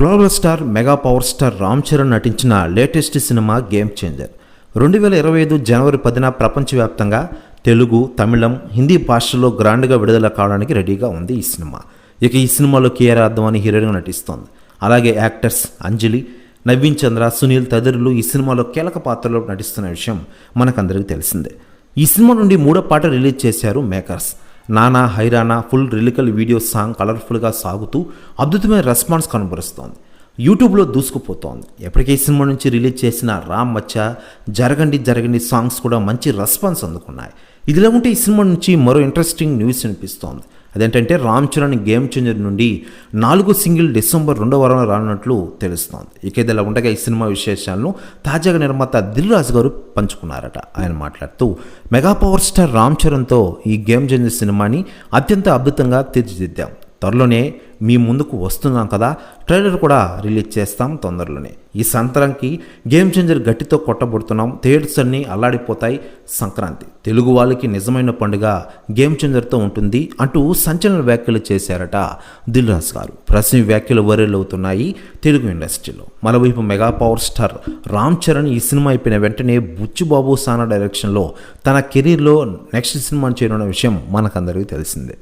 Global star mega power star Ram Charan నటించిన latest cinema game changer రెండు వేల ఇరవై ఐదు జనవరి పదిన ప్రపంచవ్యాప్తంగా తెలుగు తమిళం హిందీ భాషల్లో గ్రాండ్గా విడుదల కావడానికి రెడీగా ఉంది ఈ సినిమా. ఇక ఈ సినిమాలో కేఆర్ అద్వాని హీరోయిన్గా నటిస్తోంది. అలాగే యాక్టర్స్ అంజలి నవీన్ చంద్ర సునీల్ తదితరులు ఈ సినిమాలో కీలక పాత్రలో నటిస్తున్న విషయం మనకందరికీ తెలిసిందే. ఈ సినిమా నుండి మూడో పాట రిలీజ్ చేశారు makers Naana Hyraana full lyrical video song కలర్ఫుల్గా సాగుతూ అద్భుతమైన రెస్పాన్స్ కనబరుస్తోంది. యూట్యూబ్లో దూసుకుపోతోంది. ఎప్పటికే ఈ సినిమా నుంచి రిలీజ్ చేసిన రామ్ మచ్చ జరగండి జరగండి సాంగ్స్ కూడా మంచి రెస్పాన్స్ అందుకున్నాయి. ఇదిలా ఉంటే ఈ సినిమా నుంచి మరో ఇంట్రెస్టింగ్ న్యూస్ వినిపిస్తోంది. అదేంటంటే రామ్ చరణ్ గేమ్ చేంజర్ నుండి నాలుగు సింగిల్ డిసెంబర్ రెండో వారం రానున్నట్లు తెలుస్తోంది. ఇక ఇదిలా ఉండగా ఈ సినిమా విశేషాలను తాజాగా నిర్మాత దిల్ రాజు గారు పంచుకున్నారట. ఆయన మాట్లాడుతూ మెగా పవర్ స్టార్ రామ్ చరణ్తో ఈ గేమ్ చేంజర్ సినిమాని అత్యంత అద్భుతంగా తీర్చిదిద్దాం. త్వరలోనే మీ ముందుకు వస్తున్నాం కదా ట్రైలర్ కూడా రిలీజ్ చేస్తాం తొందరలోనే. ఈ సంతరంకి గేమ్ చేంజర్ గట్టితో కొట్టబడుతున్నాం థియేటర్స్ అన్నీ అల్లాడిపోతాయి సంక్రాంతి. తెలుగు వాళ్ళకి నిజమైన పండుగ గేమ్ చేంజర్తో ఉంటుంది అంటూ సంచలన వ్యాఖ్యలు చేశారట దిల్ రాజు గారు. ప్రశ్న వ్యాఖ్యలు వైరల్ అవుతున్నాయి తెలుగు ఇండస్ట్రీలో. మరోవైపు mega power star Ram Charan ఈ సినిమా అయిపోయిన వెంటనే బుచ్చుబాబు సానా డైరెక్షన్లో తన కెరీర్లో నెక్స్ట్ సినిమా చేయనున్న విషయం మనకందరికీ తెలిసిందే.